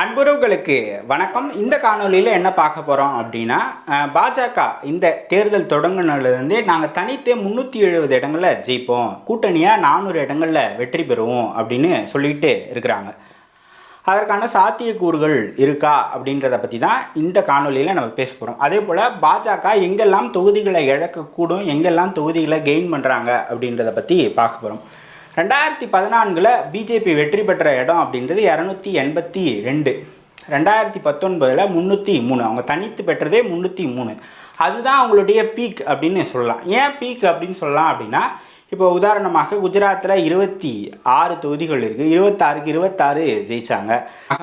அன்புறவுகளுக்கு வணக்கம். இந்த காணொளியில் என்ன பார்க்க போகிறோம் அப்படின்னா பாஜக இந்த தேர்தல் தொடங்கினதுலேருந்தே நாங்கள் தனித்தே முந்நூற்றி எழுபது இடங்களில் ஜெயிப்போம். கூட்டணியாக நானூறு இடங்களில் வெற்றி பெறுவோம் அப்படின்னு சொல்லிட்டு இருக்கிறாங்க. அதற்கான சாத்தியக்கூறுகள் இருக்கா அப்படின்றத பற்றி தான் இந்த காணொளியில் நம்ம பேச போகிறோம் அதே போல் பாஜக எங்கெல்லாம் தொகுதிகளை இழக்கக்கூடும் எங்கெல்லாம் தொகுதிகளை கெயின் பண்ணுறாங்க அப்படின்றத பற்றி பார்க்க போகிறோம் ரெண்டாயிரத்தி பதினான்கில் பிஜேபி வெற்றி பெற்ற இடம் அப்படின்றது இரநூத்தி எண்பத்தி ரெண்டு. ரெண்டாயிரத்தி பத்தொன்பதில் முந்நூற்றி மூணு. அவங்க தனித்து பெற்றதே முந்நூற்றி மூணு. அதுதான் அவங்களுடைய பீக் அப்படின்னு சொல்லலாம். ஏன் பீக் அப்படின்னு சொல்லலாம் அப்படின்னா இப்போ உதாரணமாக குஜராத்தில் இருபத்தி ஆறு தொகுதிகள் இருக்குது இருபத்தாறுக்கு இருபத்தாறு ஜெயிச்சாங்க.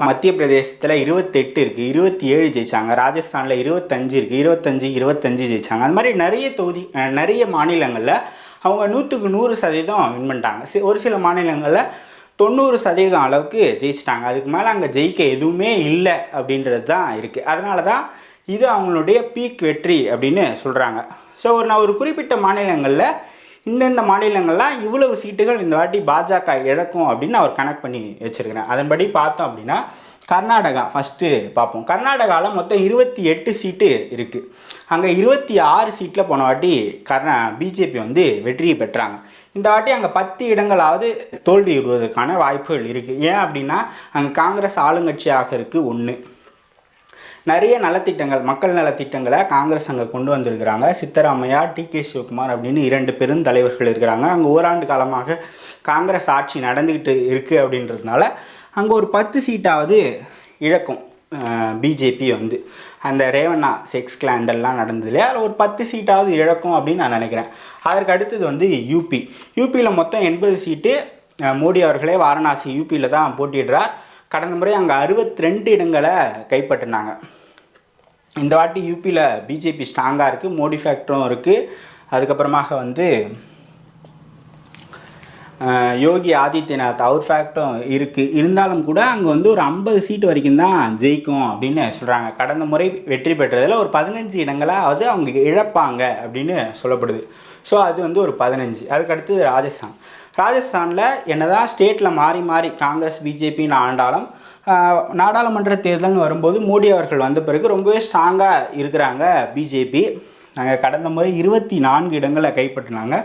மத்திய பிரதேசத்தில் இருபத்தெட்டு இருக்குது இருபத்தி ஏழு ஜெயிச்சாங்க. ராஜஸ்தானில் இருபத்தஞ்சு இருக்குது இருபத்தஞ்சு இருபத்தஞ்சு ஜெயிச்சாங்க. அந்த மாதிரி நிறைய தொகுதி நிறைய மாநிலங்களில் அவங்க நூற்றுக்கு நூறு சதவீதம் வின் பண்ணிட்டாங்க. சி- ஒரு சில மாநிலங்களில் தொண்ணூறு சதவீதம் அளவுக்கு ஜெயிச்சிட்டாங்க. அதுக்கு மேலே அங்கே ஜெயிக்க எதுவுமே இல்லை அப்படின்றது தான் இருக்குது அதனால தான் இது அவங்களுடைய பீக் வெற்றி அப்படின்னு சொல்கிறாங்க ஸோ ஒரு நான் ஒரு குறிப்பிட்ட மாநிலங்களில் இந்தந்த மாநிலங்கள்லாம் இவ்வளவு சீட்டுகள் இந்த வாட்டி பாஜக இழக்கும் அப்படின்னு அவர் கனெக்ட் பண்ணி வச்சுருக்கிறேன். அதன்படி பார்த்தோம் அப்படின்னா கர்நாடகா ஃபஸ்ட்டு பார்ப்போம். கர்நாடகாவில் மொத்தம் இருபத்தி எட்டு சீட்டு இருக்குது அங்கே இருபத்தி ஆறு சீட்டில் போன வாட்டி கர்நா பிஜேபி வந்து வெற்றி பெற்றாங்க. இந்த வாட்டி அங்கே பத்து இடங்களாவது தோல்வி விடுவதற்கான வாய்ப்புகள் இருக்குது ஏன் அப்படின்னா அங்கே காங்கிரஸ் ஆளுங்கட்சியாக இருக்குது ஒன்று நிறைய நலத்திட்டங்கள் மக்கள் நலத்திட்டங்களை காங்கிரஸ் அங்கே கொண்டு வந்திருக்கிறாங்க. சித்தராமையா டி கே சிவகுமார் அப்படின்னு இரண்டு பெருந்தலைவர்கள் இருக்கிறாங்க. அங்கே ஓராண்டு காலமாக காங்கிரஸ் ஆட்சி நடந்துக்கிட்டு இருக்குது அப்படின்றதுனால அங்கே ஒரு பத்து சீட்டாவது இழக்கும் பிஜேபி வந்து. அந்த ரேவண்ணா செக்ஸ் கிளாண்டெல்லாம் நடந்தது இல்லையா? அதில் ஒரு பத்து சீட்டாவது இழக்கும் அப்படின்னு நான் நினைக்கிறேன். அதற்கு அடுத்தது வந்து யூபி யூபியில் மொத்தம் எண்பது சீட்டு மோடி அவர்களே வாரணாசி யூபியில் தான் போட்டிடுறார் கடந்த முறை அங்கே அறுபத்தி ரெண்டு இடங்களை கைப்பற்றினாங்க. இந்த வாட்டி யூபியில் பிஜேபி ஸ்ட்ராங்காக இருக்குது மோடி ஃபேக்டரும் இருக்குது அதுக்கப்புறமாக வந்து யோகி ஆதித்யநாத் அவர் ஃபேக்டும் இருக்குது இருந்தாலும் கூட அங்கே வந்து ஒரு ஐம்பது சீட்டு வரைக்கும் தான் ஜெயிக்கும் அப்படின்னு சொல்கிறாங்க கடந்த முறை வெற்றி பெற்றதில் ஒரு பதினஞ்சு இடங்களாவது அவங்க இழப்பாங்க அப்படின்னு சொல்லப்படுது. ஸோ அது வந்து ஒரு பதினஞ்சு. அதுக்கடுத்து ராஜஸ்தான். ராஜஸ்தானில் என்னதான் ஸ்டேட்டில் மாறி மாறி காங்கிரஸ் பிஜேபின்னு ஆண்டாலும் நாடாளுமன்ற தேர்தல்னு வரும்போது மோடி அவர்கள் வந்த பிறகு ரொம்பவே ஸ்ட்ராங்காக இருக்கிறாங்க பிஜேபி நாங்கள் கடந்த முறை இருபத்தி நான்கு இடங்களை கைப்பற்றினாங்க.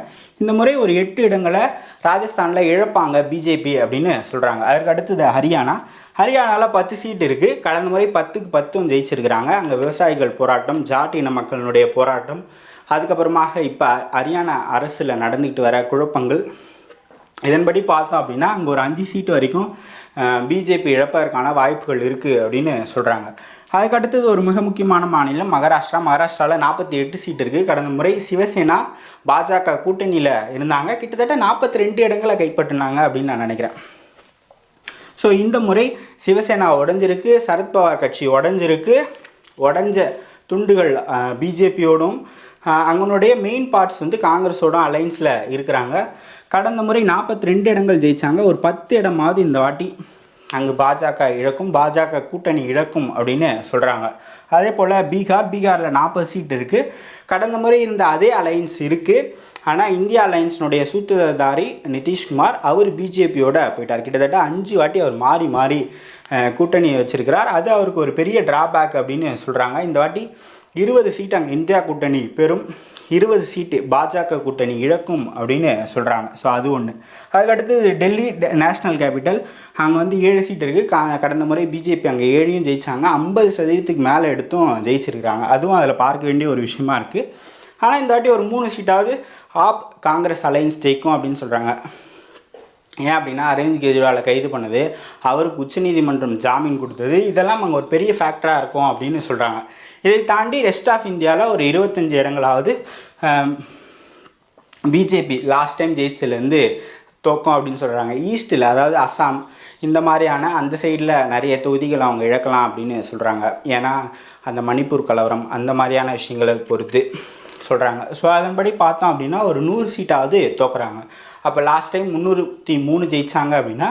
இந்த முறை ஒரு எட்டு இடங்களை ராஜஸ்தானில் இழப்பாங்க பிஜேபி அப்படின்னு சொல்கிறாங்க அதற்கு அடுத்தது ஹரியானா. ஹரியானாவில் பத்து சீட் இருக்குது கடந்த முறை பத்துக்கு பத்தும் ஜெயிச்சிருக்கிறாங்க. அங்கே விவசாயிகள் போராட்டம் ஜாட் இன மக்களினுடைய போராட்டம். அதுக்கப்புறமாக இப்போ ஹரியானா அரசில் நடந்துக்கிட்டு வர குழப்பங்கள். இதன்படி பார்த்தோம் அப்படின்னா அங்கே ஒரு அஞ்சு சீட்டு வரைக்கும் பிஜேபி இழப்பதற்கான வாய்ப்புகள் இருக்குது அப்படின்னு சொல்கிறாங்க அதுக்கடுத்தது ஒரு மிக முக்கியமான மாநிலம் மகாராஷ்டிரா. மகாராஷ்டிராவில் நாற்பத்தி எட்டு சீட் இருக்குது கடந்த முறை சிவசேனா பாஜக கூட்டணியில் இருந்தாங்க. கிட்டத்தட்ட நாற்பத்தி ரெண்டு இடங்களை கைப்பற்றினாங்க அப்படின்னு நான் நினைக்கிறேன். ஸோ இந்த முறை சிவசேனா உடஞ்சிருக்கு. சரத்பவார் கட்சி உடஞ்சிருக்கு. உடஞ்ச துண்டுகள் பிஜேபியோடும் அங்கனுடைய மெயின் பார்ட்ஸ் வந்து காங்கிரஸோட அலைன்ஸில் இருக்கிறாங்க. கடந்த முறை நாற்பத்தி ரெண்டு இடங்கள் ஜெயிச்சாங்க. ஒரு பத்து இடமாவது இந்த வாட்டி அங்கு பாஜக இழக்கும் பாஜக கூட்டணி இழக்கும் அப்படின்னு சொல்கிறாங்க அதே போல் பீகார் பீகாரில் நாற்பது சீட் இருக்குது கடந்த முறை இருந்த அதே அலைன்ஸ் இருக்குது ஆனால் இந்தியா அலையன்ஸினுடைய சூத்திரதாரி நிதிஷ்குமார் அவர் பிஜேபியோட போயிட்டார். கிட்டத்தட்ட அஞ்சு வாட்டி அவர் மாறி மாறி கூட்டணியை கூட்டணி வச்சிருக்கிறார். அது அவருக்கு ஒரு பெரிய டிராபேக் அப்படின்னு சொல்கிறாங்க இந்த வாட்டி இருபது சீட் அங்கே இந்தியா கூட்டணி பெறும். இருபது சீட்டு பாஜக கூட்டணி இழக்கும் அப்படின்னு சொல்கிறாங்க ஸோ அது ஒன்று அதுக்கடுத்து டெல்லி நேஷ்னல் கேபிட்டல் அங்கே வந்து ஏழு சீட்டு இருக்குது கா கடந்த முறை பிஜேபி அங்கே ஏழையும் ஜெயிச்சாங்க. ஐம்பது சதவீதத்துக்கு மேலே எடுத்தும் ஜெயிச்சிருக்கிறாங்க. அதுவும் அதில் பார்க்க வேண்டிய ஒரு விஷயமா இருக்குது ஆனால் இந்த வாட்டி ஒரு மூணு சீட்டாவது ஆப் காங்கிரஸ் அலைன்ஸ் ஜெயிக்கும் அப்படின்னு சொல்கிறாங்க ஏன் அப்படின்னா அரவிந்த் கெஜ்ரிவாலை கைது பண்ணது அவருக்கு உச்சநீதிமன்றம் ஜாமீன் கொடுத்தது இதெல்லாம் அங்கே ஒரு பெரிய ஃபேக்டராக இருக்கும் அப்படின்னு சொல்கிறாங்க இதை தாண்டி ரெஸ்ட் ஆஃப் இந்தியாவில் ஒரு இருபத்தஞ்சி இடங்களாவது பிஜேபி லாஸ்ட் டைம் ஜெயிச்சதுலேருந்து தோக்கம் அப்படின்னு சொல்கிறாங்க ஈஸ்ட்டில் அதாவது அஸ்ஸாம் இந்த மாதிரியான அந்த சைடில் நிறைய தொகுதிகள் அவங்க இழக்கலாம் அப்படின்னு சொல்கிறாங்க ஏன்னா அந்த மணிப்பூர் கலவரம் அந்த மாதிரியான விஷயங்களை பொறுத்து சொல்கிறாங்க ஸோ அதன்படி பார்த்தோம் அப்படின்னா ஒரு நூறு சீட்டாவது தோக்குறாங்க. அப்போ லாஸ்ட் டைம் முந்நூற்றி மூணு ஜெயிச்சாங்க அப்படின்னா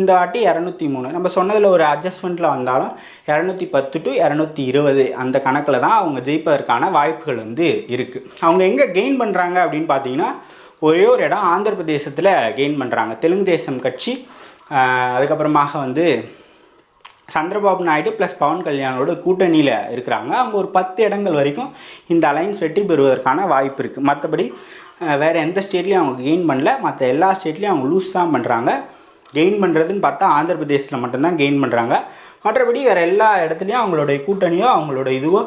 இந்த வாட்டி இரநூத்தி மூணு. நம்ம சொன்னதில் ஒரு அட்ஜஸ்ட்மெண்ட்டில் வந்தாலும் இரநூத்தி பத்து டு இரநூத்தி இருபது அந்த கணக்கில் தான் அவங்க ஜெயிப்பதற்கான வாய்ப்புகள் வந்து இருக்குது அவங்க எங்கே கெயின் பண்ணுறாங்க அப்படின்னு பார்த்தீங்கன்னா ஒரே ஒரு இடம் ஆந்திர பிரதேசத்தில் கெயின் பண்ணுறாங்க தெலுங்கு தேசம் கட்சி அதுக்கப்புறமாக வந்து சந்திரபாபு நாயுடு ப்ளஸ் பவன் கல்யாணோட கூட்டணியில் இருக்கிறாங்க. அவங்க ஒரு பத்து இடங்கள் வரைக்கும் இந்த அலைன்ஸ் வெற்றி பெறுவதற்கான வாய்ப்பு இருக்குது மற்றபடி வேறு எந்த ஸ்டேட்லேயும் அவங்க கெயின் பண்ணல. மற்ற எல்லா ஸ்டேட்லேயும் அவங்க லூஸ் தான் பண்ணுறாங்க கெயின் பண்ணுறதுன்னு பார்த்தா ஆந்திர பிரதேசத்தில் மட்டும்தான் கெயின் பண்ணுறாங்க மற்றபடி வேறு எல்லா இடத்துலையும் அவங்களுடைய கூட்டணியோ அவங்களோட இதுவோ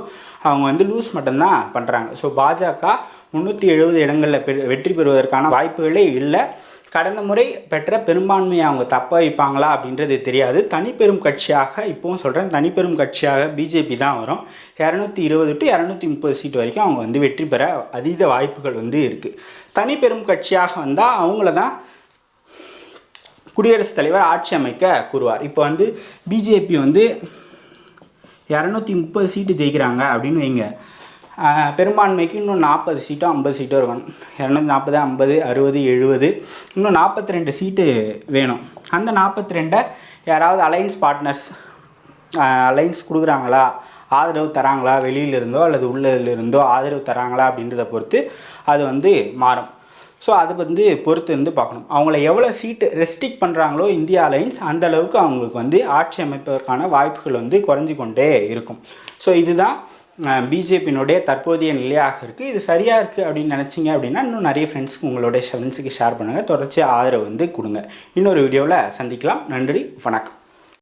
அவங்க வந்து லூஸ் மட்டும்தான் பண்ணுறாங்க ஸோ பாஜக முந்நூற்றி எழுபது இடங்களில் பெ வெற்றி பெறுவதற்கான வாய்ப்புகளே இல்லை. கடந்த முறை பெற்ற பெரும்பான்மையை அவங்க தப்ப வைப்பாங்களா அப்படின்றது தெரியாது. தனிப்பெரும் கட்சியாக இப்போவும் சொல்கிறேன் தனிப்பெரும் கட்சியாக பிஜேபி தான் வரும். இரநூத்தி இருபது டு இரநூத்தி முப்பது சீட் வரைக்கும் அவங்க வந்து வெற்றி பெற அதீத வாய்ப்புகள் வந்து இருக்குது தனிப்பெரும் கட்சியாக வந்தால் அவங்கள தான் குடியரசுத் தலைவர் ஆட்சி அமைக்க கூறுவார். இப்போ வந்து பிஜேபி வந்து இரநூத்தி முப்பது சீட்டு ஜெயிக்கிறாங்க அப்படின்னு வைங்க. பெரும்பான்மைக்கு இன்னும் நாற்பது சீட்டோ ஐம்பது சீட்டோ இருக்கணும். இரநூத்தி நாற்பது ஐம்பது அறுபது எழுபது இன்னும் நாற்பத்தி ரெண்டு சீட்டு வேணும். அந்த நாற்பத்தி ரெண்டை யாராவது அலைன்ஸ் பார்ட்னர்ஸ் அலைன்ஸ் கொடுக்குறாங்களா? ஆதரவு தராங்களா? வெளியிலிருந்தோ அல்லது உள்ளதுல இருந்தோ ஆதரவு தராங்களா அப்படின்றத பொறுத்து அது வந்து மாறும். ஸோ அது வந்து பொறுத்து வந்து பார்க்கணும். அவங்கள எவ்வளோ சீட்டு ரெஸ்ட்ரிக்ட் பண்ணுறாங்களோ இந்தியா அலைன்ஸ் அந்த அளவுக்கு அவங்களுக்கு வந்து ஆட்சி அமைப்பதற்கான வாய்ப்புகள் வந்து குறைஞ்சி கொண்டே இருக்கும். ஸோ இதுதான் பிஜேபியினுடைய தற்போதைய நிலையாக இருக்குது இது சரியாக இருக்குது அப்படின்னு நினச்சிங்க அப்படின்னா இன்னும் நிறைய ஃப்ரெண்ட்ஸ்க்கு உங்களுடைய ஃப்ரெண்ட்ஸுக்கு ஷேர் பண்ணுங்கள் தொடர்ச்சி ஆதரவு வந்து கொடுங்க. இன்னொரு வீடியோவில் சந்திக்கலாம். நன்றி வணக்கம்.